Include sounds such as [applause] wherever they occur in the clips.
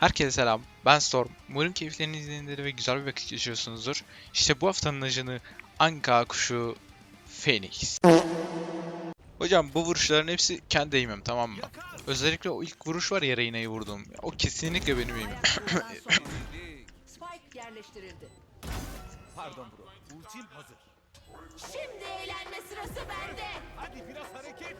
Herkese selam. Ben Storm. Umarım keyifleriniz yerinde ve güzel bir vakit geçiriyorsunuzdur. İşte bu haftanın ajanı Anka kuşu Phoenix. Hocam bu vuruşların hepsi kendi eğimim tamam mı? Özellikle o ilk vuruş var ya Reyna'yı vurduğum. O kesinlikle benim eğimim. [laughs] Spike yerleştirildi. Pardon bro. Ultim hazır. Şimdi eğlenme sırası bende. Hadi biraz hareket.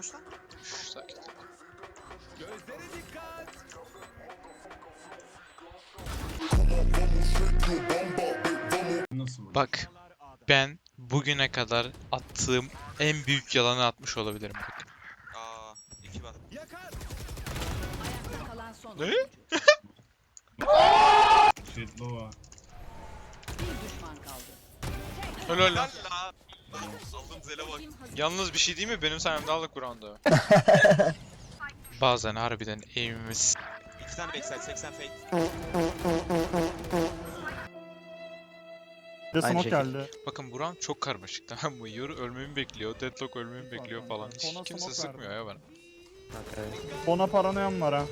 Koş lan. Şşş, sakin. Gözlere dikkat. Bak ben bugüne kadar attığım en büyük yalanı atmış olabilirim. Bak. Aa iki var. Yakar. Ayakta kalan son Ne? oyuncu. Shit lower. Bir düşman kaldı. Öyle öyle. Lan Aldım zele bak. Yalnız bir şey değil mi? Benim sayemde aldık bu roundu. Bazen harbiden aimimiz İki tane backside 80 fake. Bir de smoke geldi. Bakın bu round çok karmaşık [laughs] tamam mı? Yoru ölmemi bekliyor, Deadlock ölmemi bekliyor falan. Hiç ona kimse smoke sıkmıyor ya bana. Ona paranoyam var ha.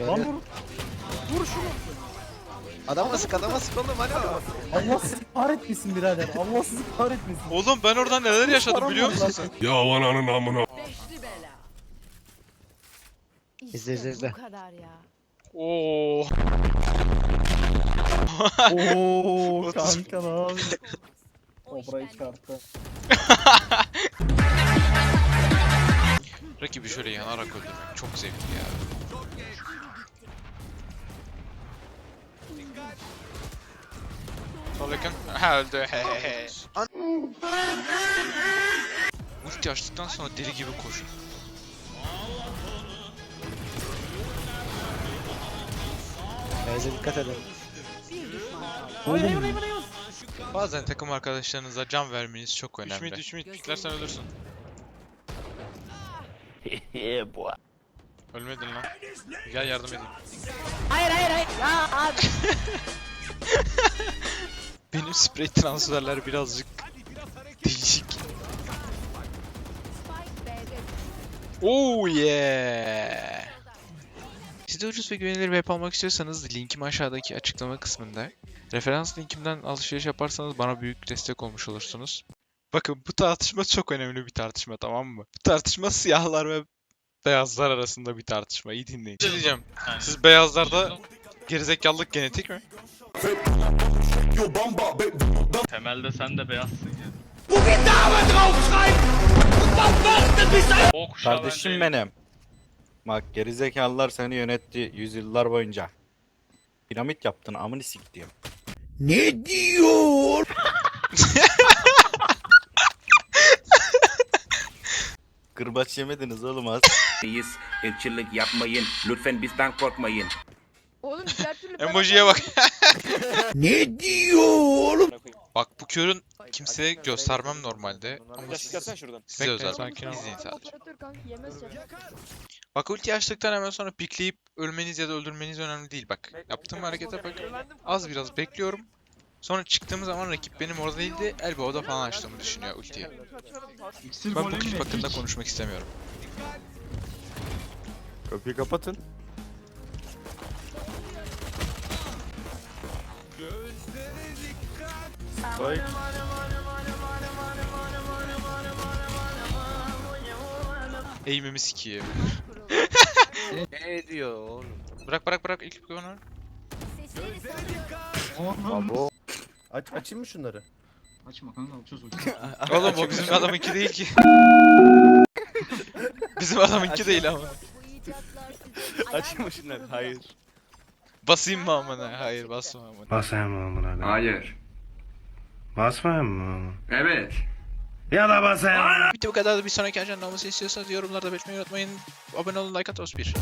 Lan vur. Vur şunu. Adama sık adama sık oğlum alo. Allah sizi kahretmesin birader. Allah sizi kahretmesin. Oğlum ben orada neler yaşadım biliyor musun sen? Ya ananın amına. Beşli bela. İzle, izle, izle. Bu kadar ya. Oo. Oo [laughs] kanka ne yapıyorsun? [laughs] O iş Kobra'yı bende. çıkarttı. Rakibi şöyle yanarak öldürmek çok zevkli ya. Sol yakın. Ha öldü. Ulti açtıktan sonra deli gibi koşun. Guys'e dikkat edin. Hayır. Bazen takım arkadaşlarınıza can vermeniz çok önemli. 3 mid 3 mid piklersen ölürsün. [laughs] Ölmedin lan. Gel yardım edeyim. Hayır hayır hayır. Ya abi. [laughs] Benim spray transferler birazcık değişik. Oh yeah. Siz de ucuz ve güvenilir web almak istiyorsanız linkim aşağıdaki açıklama kısmında. Referans linkimden alışveriş yaparsanız bana büyük destek olmuş olursunuz. Bakın bu tartışma çok önemli bir tartışma tamam mı? Bu tartışma siyahlar ve beyazlar arasında bir tartışma. İyi dinleyin. Bir şey diyeceğim. Siz beyazlarda gerizekalılık genetik mi? Temelde sen de beyazsın ya. Kardeşim benim. Bak gerizekalılar seni yönetti yüzyıllar boyunca. Piramit yaptın amını siktiğim. Ne diyor? [laughs] Kırbaç yemediniz oğlum az. Reis, ırkçılık yapmayın. Lütfen bizden korkmayın. Oğlum diğer türlü Emojiye bak. [laughs] ne diyor? Bak bu körün kimseye göstermem normalde ama siz, şuradan. size özel. Sakin ol. İzleyin sadece. Operatör kanka yemez ya. Bak ulti açtıktan hemen sonra pikleyip ölmeniz ya da öldürmeniz önemli değil bak. Yaptığım harekete bak. Az biraz bekliyorum. Sonra çıktığım zaman rakip benim orada değil de elbow'da falan açtığımı düşünüyor ultiyi. Ben bu klip hakkında konuşmak istemiyorum. Kapıyı kapatın. Gözlere dikkat. Vay. Eğimimi sikiyim. Ne diyor oğlum? Bırak bırak bırak ilk bir. Gözlere dikkat. Babo. Aç, açayım mı şunları? [laughs] Oğlum o bizim adamınki değil ki. [laughs] bizim adamınki değil ama. [laughs] Açayım mı şunları? Hayır. Basayım mı amına? Hayır basma amına. Basayım mı amına? Hayır. Basmayayım mı? Evet. Ya da basayım. Bitti bu kadar. Bir sonraki ajanın olması istiyorsanız yorumlarda belirtmeyi unutmayın. Abone olun, like atın. Bir.